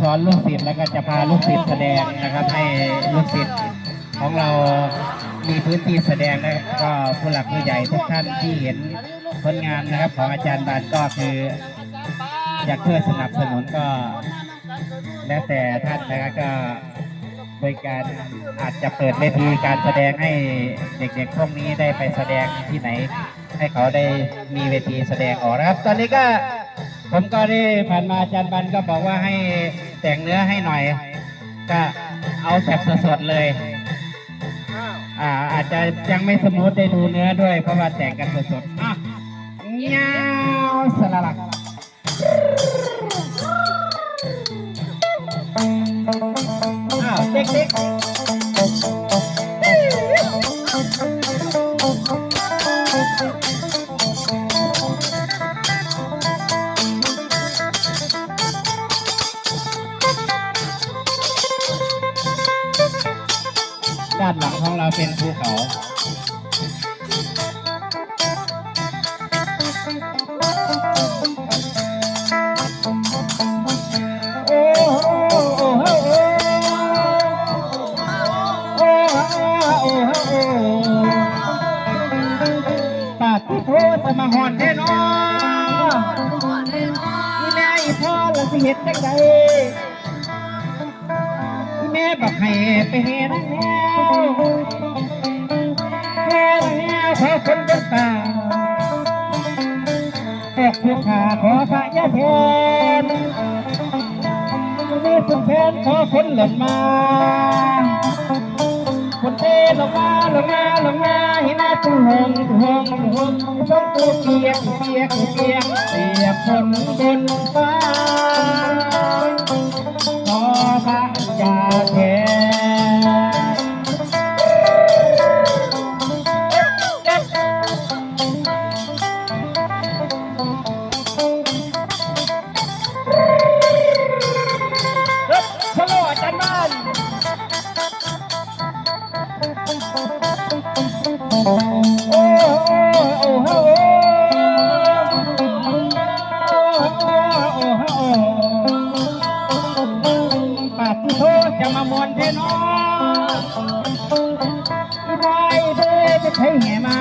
สอนลูกศิษย์แล้วก็จะพาลูกศิษย์แสดงนะครับ ให้ลูกศิษย์ของเรามีพื้นที่แสดงและก็ผู้หลักผู้ใหญ่ทุกท่านที่เห็นผลงานนะครับ ของอาจารย์บานก็คืออยากช่วยสนับสนุนก็ แล้วแต่ท่านนะครับก็โดยการอาจจะเปิดเวทีการแสดงให้เด็กๆพวกนี้ได้ไปแสดงที่ไหน ให้เขาได้มีเวทีแสดงออกนะครับ ตอนนี้ก็ ผมก็ได้ผ่านมาอาจารย์บันก็บอกว่าให้แต่งเนื้อให้หน่อย ก็เอาแบบสดๆเลย อ่า อาจจะยังไม่สมูทได้ดูเนื้อด้วย เพราะว่าแต่งกันสดๆอะเงาสลักอ้าวเด็กๆ ด้านหลังของเราเป็นภูเขาโอ้โหโอ้โหโอ้โหโอ้โหปาดที่โทสมาหอนแน่นอนนี่แม่อีพ่อละสิเห็ดจังใด บอกให้ไปเห็นแนวแค่แนวขอคนเป็นตาแตกผู้ขาขอพระยาแทนมีสุดแทนขอฝนหล่นมาฝนเทลงมาลงมาลงมาให้หน้าตุ้งหงตุ้งหงตุ้งหงชมตัวเปียกเปียกเปียกเปียกฝนบนฟ้า ระยาแทนชะโลอาจารย์บ้านโอ้โอ้โอ้โอ้ จะมามวนเทนออีบอยเด้จะใช้แห่มา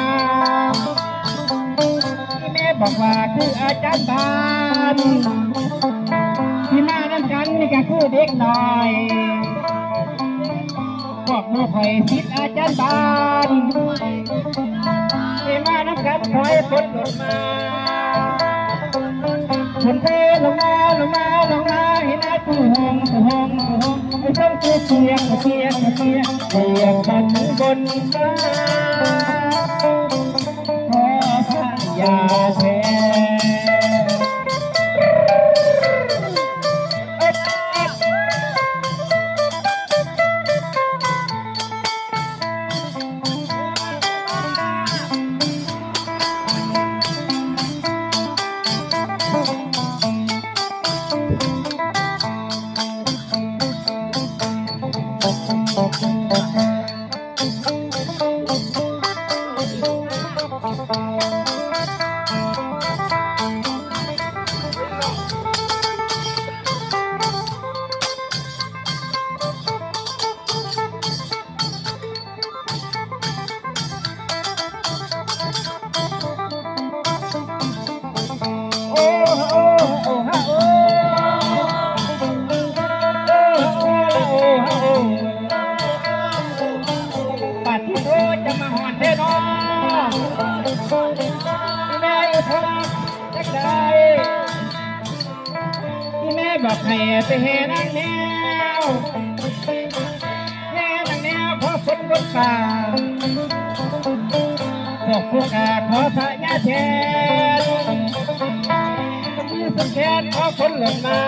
ที่แม่บอกว่าคืออาจารย์บานที่มาน้ำกันนี่ก็คือเด็กหน้อยพวกหมูข่อยสิทธิ์อาจารย์บานที่มาน้ำกันคอยฝนหล่นมา ฝนเทลงมาลงมาลงมาให้นอาตู้หงผู้หงผู้หงไอ้ส้มตัวเสียกเสียกเสียงเสียกกันบนฟ้าขอพระยาแท โทจะมาหอนเทนอนแม่อยู่ทางจักใดที่แม่บอกให้ไปเห็นนางแนวแค่นางแนวขอฝนบนฟ้าพวกผู้กาขอพระยาแทนมีสังแขนขอฝนลงมา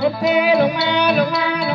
ฝนเทลงมาลงมา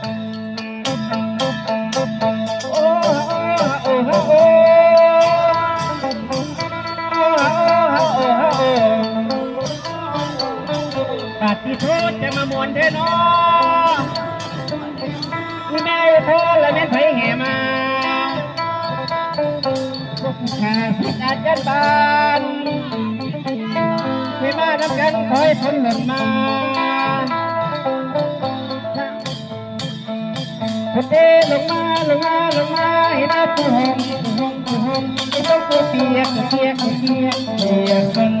ปาดที่โทษจะมามวนเทนอคุณแม่โพลและแม่ไผ่แห่มาลูกชายสิอาจารย์บานไม่มาน้ำกันคอยทนหล่นมาคนเดลงมาลงมาลงมาให้หน้าผู้หงผู้หงผู้หงต้องตัวเปียกเปียกเปียกเปียกเน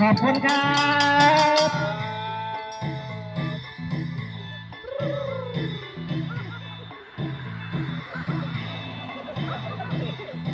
ขอบคุณครับ